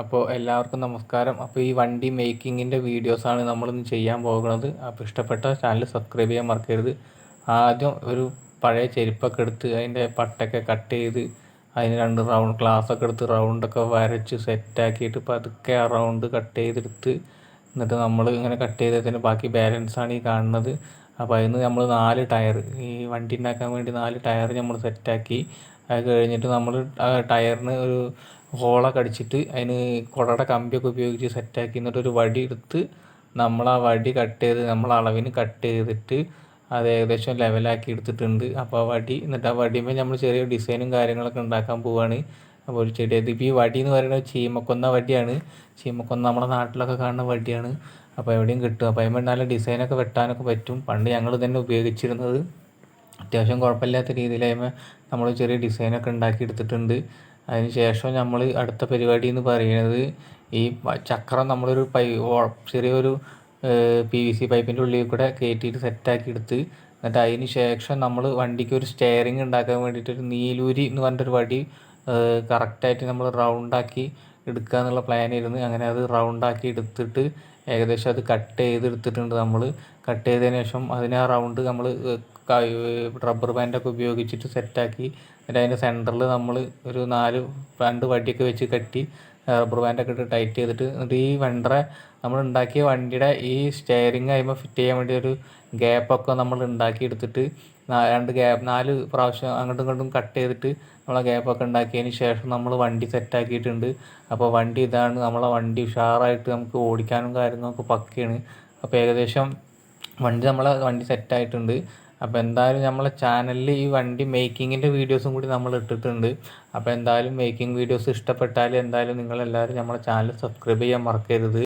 അപ്പോൾ എല്ലാവർക്കും നമസ്കാരം. അപ്പോൾ ഈ വണ്ടി മേക്കിങ്ങിന്റെ വീഡിയോസാണ് നമ്മളിന്ന് ചെയ്യാൻ പോകുന്നത്. അപ്പോൾ ഇഷ്ടപ്പെട്ട ചാനൽ സബ്സ്ക്രൈബ് ചെയ്യാൻ മറക്കരുത്. ആദ്യം ഒരു പഴയ ചെരുപ്പൊക്കെ എടുത്ത് അതിന്റെ പട്ടൊക്കെ കട്ട് ചെയ്ത് അതിന് രണ്ട് റൗണ്ട് ഗ്ലാസ്സൊക്കെ എടുത്ത് റൗണ്ടൊക്കെ വരച്ച് സെറ്റാക്കിയിട്ട് പതുക്കെ ആ റൗണ്ട് കട്ട് ചെയ്തെടുത്ത് എന്നിട്ട് നമ്മൾ ഇങ്ങനെ കട്ട് ചെയ്തതിന് ബാക്കി ബാലൻസ് ആണ് ഈ കാണുന്നത്. അപ്പോൾ അതിന് നമ്മൾ നാല് ടയർ ഈ വണ്ടി ഉണ്ടാക്കാൻ വേണ്ടി നാല് ടയർ നമ്മൾ സെറ്റാക്കി. അത് കഴിഞ്ഞിട്ട് നമ്മൾ ടയറിന് ഒരു ഹോളൊക്കെ അടിച്ചിട്ട് അതിന് കുടയുടെ കമ്പിയൊക്കെ ഉപയോഗിച്ച് സെറ്റാക്കി എന്നിട്ട് ഒരു വടി എടുത്ത് നമ്മൾ ആ വടി കട്ട് ചെയ്ത് നമ്മൾ അളവിന് കട്ട് ചെയ്തിട്ട് അത് ഏകദേശം ലെവലാക്കി എടുത്തിട്ടുണ്ട്. അപ്പോൾ ആ വടി എന്നിട്ട് ആ വടിയുമ്പോൾ നമ്മൾ ചെറിയ ഡിസൈനും കാര്യങ്ങളൊക്കെ ഉണ്ടാക്കാൻ പോവുകയാണ് അപ്പോൾ ഒരു ചെടി ഇതിപ്പോൾ ഈ വടി എന്ന് പറയുന്നത് ചീമക്കൊന്ന വടിയാണ്. ചീമക്കൊന്ന നമ്മുടെ നാട്ടിലൊക്കെ കാണുന്ന വടിയാണ്. അപ്പോൾ എവിടെയും കിട്ടും. അപ്പോൾ അതിന്മേൽ നല്ല ഡിസൈനൊക്കെ വെട്ടാനൊക്കെ പറ്റും. പണ്ട് ഞങ്ങൾ തന്നെ ഉപയോഗിച്ചിരുന്നത്. അത്യാവശ്യം കുഴപ്പമില്ലാത്ത രീതിയിൽ അതിന്മേൽ നമ്മൾ ചെറിയ ഡിസൈനൊക്കെ ഉണ്ടാക്കി എടുത്തിട്ടുണ്ട്. അതിന് ശേഷം നമ്മൾ അടുത്ത പരിപാടി എന്ന് പറയുന്നത് ഈ ചക്രം നമ്മളൊരു പൈ ചെറിയൊരു പി വി സി പൈപ്പിന്റെ ഉള്ളിൽ കൂടെ കയറ്റിയിട്ട് സെറ്റാക്കി എടുത്ത് എന്നിട്ട് അതിന് ശേഷം നമ്മൾ വണ്ടിക്ക് ഒരു സ്റ്റെയറിങ് ഉണ്ടാക്കാൻ വേണ്ടിയിട്ട് ഒരു നീലൂരി എന്ന് പറഞ്ഞിട്ടൊരു വടി കറക്റ്റായിട്ട് നമ്മൾ റൗണ്ടാക്കി എടുക്കുക എന്നുള്ള പ്ലാൻ പ്ലാനായിരുന്നു അങ്ങനെ അത് റൗണ്ടാക്കി എടുത്തിട്ട് ഏകദേശം അത് കട്ട് ചെയ്തെടുത്തിട്ടുണ്ട് നമ്മൾ കട്ട് ചെയ്തതിന് ശേഷം അതിനെ ആ റൗണ്ട് നമ്മൾ റബ്ബർ ബാൻഡൊക്കെ ഉപയോഗിച്ചിട്ട് സെറ്റാക്കി എന്നിട്ട് അതിന്റെ സെന്ററിൽ നമ്മൾ ഒരു നാല് രണ്ട് വടിയൊക്കെ വെച്ച് കെട്ടി റബ്ബർ ബാൻഡൊക്കെ ഇട്ട് ടൈറ്റ് ചെയ്തിട്ട് എന്നിട്ട് ഈ വണ്ടറെ നമ്മൾ ഉണ്ടാക്കിയ വണ്ടിയുടെ ഈ സ്റ്റെയറിങ് കഴിയുമ്പോൾ ഫിറ്റ് ചെയ്യാൻ വേണ്ടി ഒരു ഗ്യാപ്പൊക്കെ നമ്മൾ ഉണ്ടാക്കി എടുത്തിട്ട് രണ്ട് ഗ്യാപ്പ് നാല് പ്രാവശ്യം അങ്ങോട്ടും ഇങ്ങോട്ടും കട്ട് ചെയ്തിട്ട് നമ്മളെ ഗ്യാപ്പൊക്കെ ഉണ്ടാക്കിയതിന് ശേഷം നമ്മൾ വണ്ടി സെറ്റാക്കിയിട്ടുണ്ട് അപ്പോൾ വണ്ടി ഇതാണ് നമ്മളെ വണ്ടി ഉഷാറായിട്ട് നമുക്ക് ഓടിക്കാനും കാര്യങ്ങളൊക്കെ പക്കയാണ്. അപ്പോൾ ഏകദേശം വണ്ടി നമ്മളെ വണ്ടി സെറ്റായിട്ടുണ്ട് അപ്പോൾ എന്തായാലും നമ്മളെ ചാനലിൽ ഈ വണ്ടി മേക്കിങ്ങിന്റെ വീഡിയോസും കൂടി നമ്മൾ ഇട്ടിട്ടുണ്ട്. അപ്പോൾ എന്തായാലും മേക്കിംഗ് വീഡിയോസ് ഇഷ്ടപ്പെട്ടാൽ എന്തായാലും നിങ്ങളെല്ലാവരും നമ്മളെ ചാനൽ സബ്സ്ക്രൈബ് ചെയ്യാൻ മറക്കരുത്.